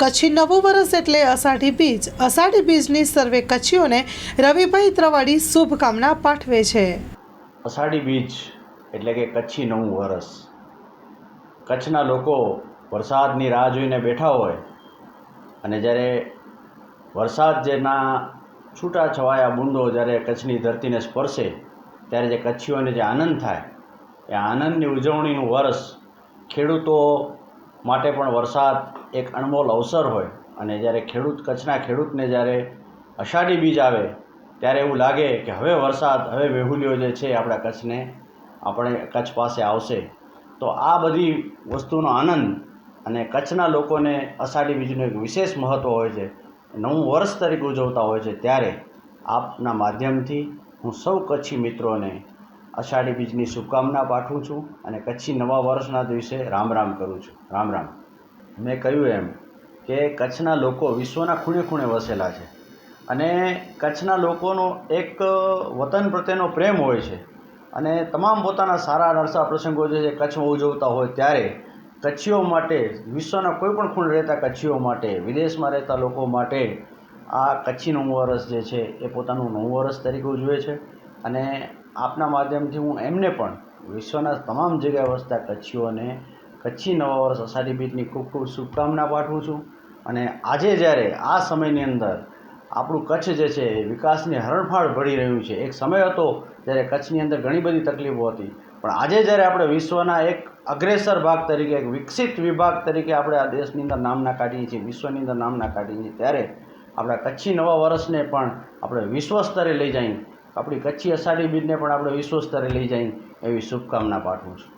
કચ્છી નવું વર્ષ એટલે અષાઢી બીજ. અષાઢી બીજની સર્વે કચ્છીઓને રવિભાઈ ત્રવાડી શુભકામના પાઠવે છે. અષાઢી બીજ એટલે કે કચ્છી નવું વરસ. કચ્છના લોકો વરસાદની રાહ જોઈને બેઠા હોય અને જ્યારે વરસાદ જેના છૂટાછવાયા બૂંદો જ્યારે કચ્છની ધરતીને સ્પર્શે, ત્યારે જે કચ્છીઓને જે આનંદ થાય, એ આનંદની ઉજવણીનું વર્ષ ખેડૂતો માટે પણ વરસાદ એક અણમોલ અવસર હોય અને જ્યારે ખેડૂત કચ્છના ખેડૂતને જ્યારે અષાઢી બીજ આવે, ત્યારે એવું લાગે કે હવે વરસાદ, હવે વેહુલીઓ જે છે આપણા કચ્છને, આપણે કચ્છ પાસે આવશે. તો આ બધી વસ્તુનો આનંદ અને કચ્છના લોકોને અષાઢી બીજનું એક વિશેષ મહત્ત્વ હોય છે, નવું વર્ષ તરીકે ઉજવતા હોય છે, ત્યારે આપના માધ્યમથી હું સૌ કચ્છી મિત્રોને અષાઢી બીજની શુભકામના પાઠવું છું અને કચ્છી નવા વર્ષના દિવસે રામ રામ કરું છું. રામ રામ. મેં કહ્યું એમ કે કચ્છના લોકો વિશ્વના ખૂણે ખૂણે વસેલા છે. અને કચ્છના લોકોનો એક વતન પ્રત્યેનો પ્રેમ હોય છે. અને તમામ પોતાના સારા નરસા પ્રસંગો જે છે, કચ્છમાં ઉજવતા હોય ત્યારે કચ્છીઓ માટે, વિશ્વના કોઈ પણ ખૂણે રહેતા કચ્છીઓ માટે, વિદેશમાં રહેતા લોકો માટે આ કચ્છી નવું વર્ષ જે છે, એ પોતાનું નવું વર્ષ તરીકે ઉજવે છે. અને આપના માધ્યમથી હું એમને પણ વિશ્વના તમામ જગ્યાએ વસતા કચ્છીઓને કચ્છી નવા વર્ષ અષાઢી બીજની ખૂબ ખૂબ શુભકામના પાઠવું છું. અને આજે જ્યારે આ સમયની અંદર આપણું કચ્છ જે છે એ વિકાસની હરણફાળ ભળી રહ્યું છે. એક સમય હતો જ્યારે કચ્છની અંદર ઘણી બધી તકલીફો હતી. પણ આજે જ્યારે આપણે વિશ્વના એક અગ્રેસર ભાગ તરીકે, એક વિકસિત વિભાગ તરીકે આપણે આ દેશની અંદર નામના કાઢીએ છીએ, વિશ્વની અંદર નામના કાઢીએ છીએ, ત્યારે આપણા કચ્છી નવા વર્ષને પણ આપણે વિશ્વ સ્તરે લઈ જઈએ આપણી કચ્છી અષાઢી બીજને પણ આપણે વિશ્વ સ્તરે લઈ જઈએ એવી શુભકામના પાઠવું છું.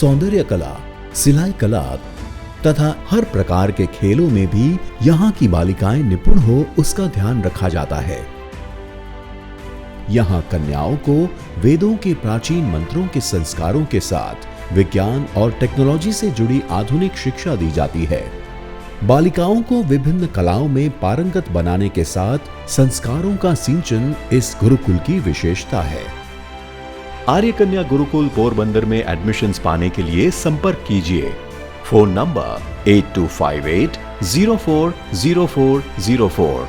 सौंदर्य कला, सिलाई कला तथा हर प्रकार के खेलों में भी यहाँ की बालिकाएँ निपुण हो उसका ध्यान रखा जाता है। यहाँ कन्याओं को वेदों के प्राचीन मंत्रों के संस्कारों के साथ विज्ञान और टेक्नोलॉजी से जुड़ी आधुनिक शिक्षा दी जाती है। बालिकाओं को विभिन्न कलाओं में पारंगत बनाने के साथ संस्कारों का सिंचन इस गुरुकुल की विशेषता है। आर्य कन्या गुरुकुल पोरबंदर में एडमिशन्स पाने के लिए संपर्क कीजिए phone number eight two five eight zero four zero four zero four